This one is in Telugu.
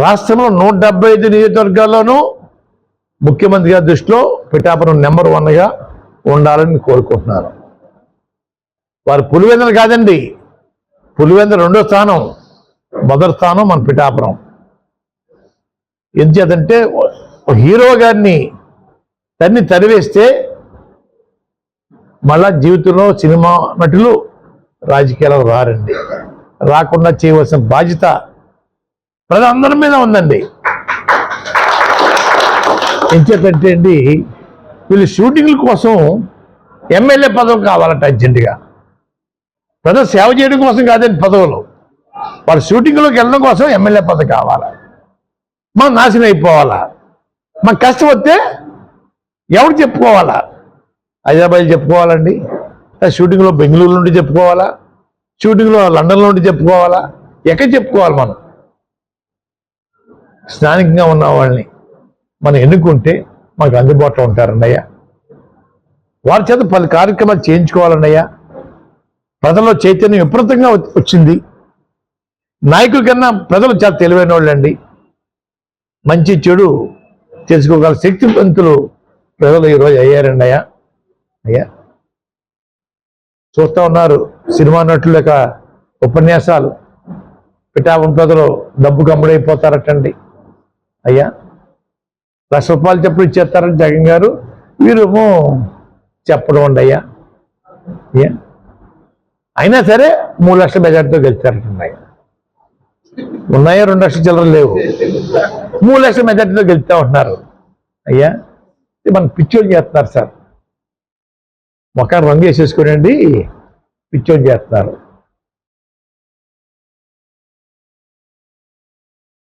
రాష్ట్రంలో నూట డెబ్బై ఐదు నియోజకవర్గాల్లోనూ ముఖ్యమంత్రి గారి దృష్టిలో పిఠాపురం నెంబర్ వన్గా ఉండాలని కోరుకుంటున్నారు. వారు పులివెందులు కాదండి. పులివెందుల రెండో స్థానం మొదటి స్థానం మన పిఠాపురం. ఎందుచేతంటే హీరో గారిని తన్ని తరివేస్తే మళ్ళా జీవితంలో సినిమా నటులు రాజకీయాలకు రారండి. రాకుండా చేయవలసిన బాధ్యత ప్రజలందరి మీద ఉందండి. ఎంచేతంటే అండి వీళ్ళు షూటింగ్ల కోసం ఎమ్మెల్యే పదవి కావాలంట అర్జెంటుగా. ప్రజలు సేవ చేయడం కోసం కాదండి పదవులు. వాళ్ళు షూటింగ్లోకి వెళ్ళడం కోసం ఎమ్మెల్యే పదవి కావాలి? మా నాశనం అయిపోవాలా? మాకు కష్టం వస్తే ఎవరు చెప్పుకోవాలా? హైదరాబాద్ చెప్పుకోవాలండి. షూటింగ్లో బెంగళూరు నుండి చెప్పుకోవాలా? షూటింగ్లో లండన్లో నుండి చెప్పుకోవాలా? ఎక్కడ చెప్పుకోవాలి మనం? స్థానికంగా ఉన్న వాళ్ళని మనం ఎన్నుకుంటే మనకు అందుబాటులో ఉంటారన్నయ్య. వారి చేత పలు కార్యక్రమాలు చేయించుకోవాలన్నయ్య. ప్రజల్లో చైతన్యం విపరీతంగా వచ్చింది. నాయకుల కన్నా ప్రజలు చాలా తెలివైన వాళ్ళండి మంచి చెడు తెలుసుకోగల శక్తివంతులు ప్రజలు ఈరోజు అయ్యారండి అయ్యా. అయ్యా చూస్తూ ఉన్నారు సినిమా నటుల యొక్క ఉపన్యాసాలు. పిఠాపం ప్రజలు డబ్బు కమ్ముడైపోతారటండి అయ్యా లక్ష రూపాయలు చెప్పుడు ఇచ్చేస్తారని జగన్ గారు వీరేమో చెప్పడం ఉండి అయ్యా. అయ్యా అయినా సరే మూడు లక్షల మెజార్టీతో గెలిచారటండి ఉన్నాయా రెండు లక్షల చిల్లర లేవు? మూడు లక్షల మెజార్టీతో గెలుస్తూ ఉంటున్నారు. అయ్యా మనం మన పిచ్చోళ్ళు చేస్తున్నారు సార్. మొఖాన్ని రంగు వేసేసుకోనండి. పిచ్చోళ్ళు చేస్తున్నారు.